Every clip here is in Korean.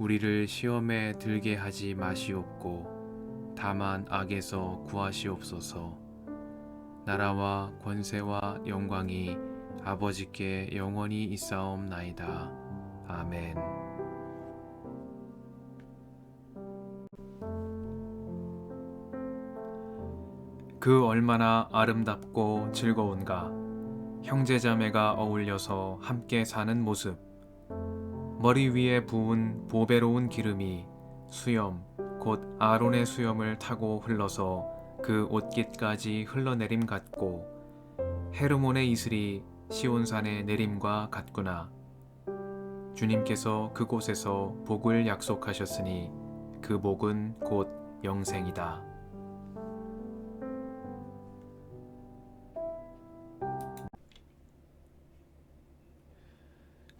우리를 시험에 들게 하지 마시옵고 다만 악에서 구하시옵소서. 나라와 권세와 영광이 아버지께 영원히 있사옵나이다. 아멘. 그 얼마나 아름답고 즐거운가. 형제자매가 어울려서 함께 사는 모습 머리 위에 부은 보배로운 기름이 수염 곧 아론의 수염을 타고 흘러서 그 옷깃까지 흘러내림 같고 헤르몬의 이슬이 시온산의 내림과 같구나 주님께서 그곳에서 복을 약속하셨으니 그 복은 곧 영생이다.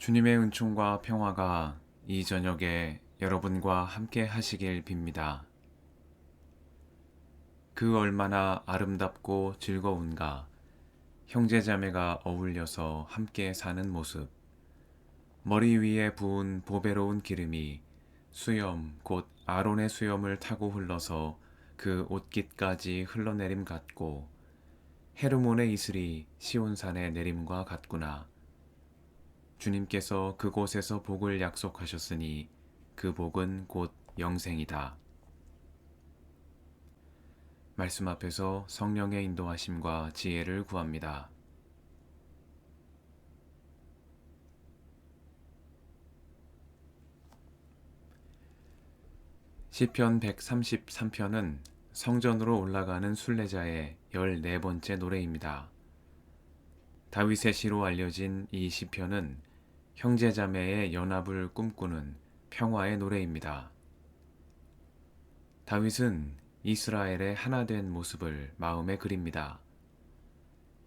주님의 은총과 평화가 이 저녁에 여러분과 함께 하시길 빕니다. 그 얼마나 아름답고 즐거운가 형제자매가 어울려서 함께 사는 모습 머리 위에 부은 보배로운 기름이 수염 곧 아론의 수염을 타고 흘러서 그 옷깃까지 흘러내림 같고 헤르몬의 이슬이 시온산의 내림과 같구나. 주님께서 그곳에서 복을 약속하셨으니 그 복은 곧 영생이다. 말씀 앞에서 성령의 인도하심과 지혜를 구합니다. 시편 133편은 성전으로 올라가는 순례자의 14번째 노래입니다. 다윗의 시로 알려진 이 시편은 형제자매의 연합을 꿈꾸는 평화의 노래입니다. 다윗은 이스라엘의 하나 된 모습을 마음에 그립니다.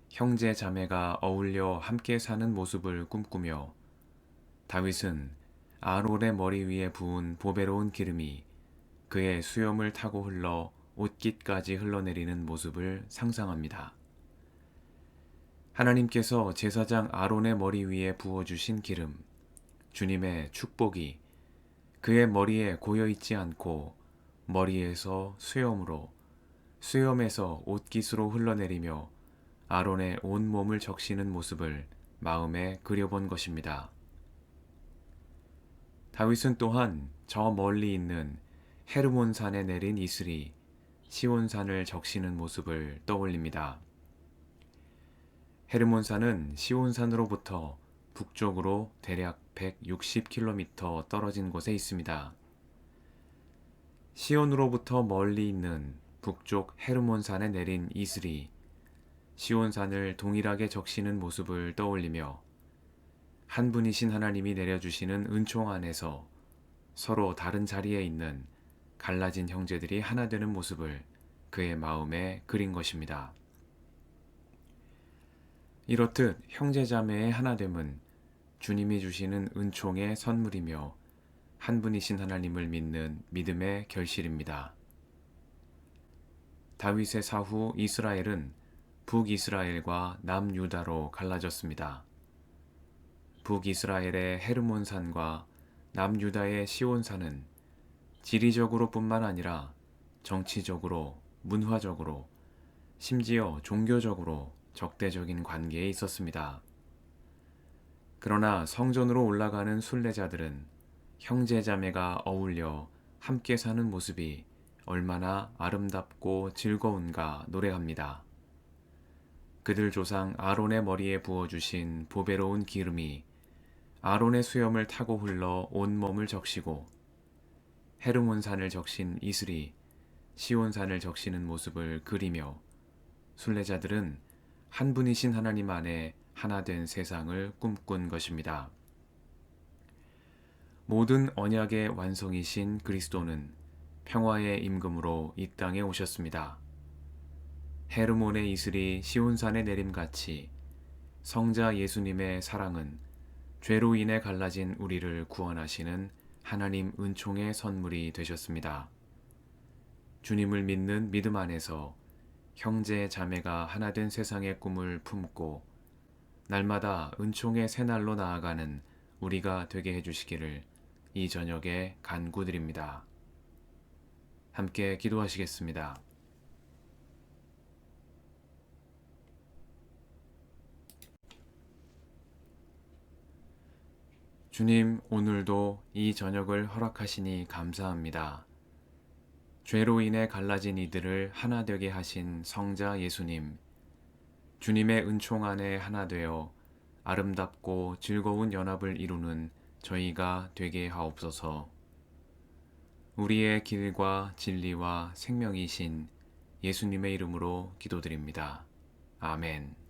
형제 자매가 어울려 함께 사는 모습을 꿈꾸며 다윗은 아론의 머리 위에 부은 보배로운 기름이 그의 수염을 타고 흘러 옷깃까지 흘러내리는 모습을 상상합니다. 하나님께서 제사장 아론의 머리 위에 부어주신 기름, 주님의 축복이 그의 머리에 고여 있지 않고 머리에서 수염으로, 수염에서 옷깃으로 흘러내리며 아론의 온 몸을 적시는 모습을 마음에 그려본 것입니다. 다윗은 또한 저 멀리 있는 헤르몬 산에 내린 이슬이 시온산을 적시는 모습을 떠올립니다. 헤르몬산은 시온산으로부터 북쪽으로 대략 160km 떨어진 곳에 있습니다. 시온으로부터 멀리 있는 북쪽 헤르몬산에 내린 이슬이 시온산을 동일하게 적시는 모습을 떠올리며 한 분이신 하나님이 내려주시는 은총 안에서 서로 다른 자리에 있는 갈라진 형제들이 하나 되는 모습을 그의 마음에 그린 것입니다. 이렇듯 형제자매의 하나됨은 주님이 주시는 은총의 선물이며 한 분이신 하나님을 믿는 믿음의 결실입니다. 다윗의 사후 이스라엘은 북이스라엘과 남유다로 갈라졌습니다. 북이스라엘의 헤르몬산과 남유다의 시온산은 지리적으로 뿐만 아니라 정치적으로, 문화적으로, 심지어 종교적으로 적대적인 관계에 있었습니다. 그러나 성전으로 올라가는 순례자들은 형제자매가 어울려 함께 사는 모습이 얼마나 아름답고 즐거운가 노래합니다. 그들 조상 아론의 머리에 부어주신 보배로운 기름이 아론의 수염을 타고 흘러 온몸을 적시고 헤르몬산을 적신 이슬이 시온산을 적시는 모습을 그리며 순례자들은 한 분이신 하나님 안에 하나 된 세상을 꿈꾼 것입니다. 모든 언약의 완성이신 그리스도는 평화의 임금으로 이 땅에 오셨습니다. 헤르몬의 이슬이 시온산에 내림같이 성자 예수님의 사랑은 죄로 인해 갈라진 우리를 구원하시는 하나님 은총의 선물이 되셨습니다. 주님을 믿는 믿음 안에서 형제 자매가 하나 된 세상의 꿈을 품고 날마다 은총의 새날로 나아가는 우리가 되게 해주시기를 이 저녁에 간구드립니다. 함께 기도하시겠습니다. 주님, 오늘도 이 저녁을 허락하시니 감사합니다. 죄로 인해 갈라진 이들을 하나 되게 하신 성자 예수님, 주님의 은총 안에 하나 되어 아름답고 즐거운 연합을 이루는 저희가 되게 하옵소서. 우리의 길과 진리와 생명이신 예수님의 이름으로 기도드립니다. 아멘.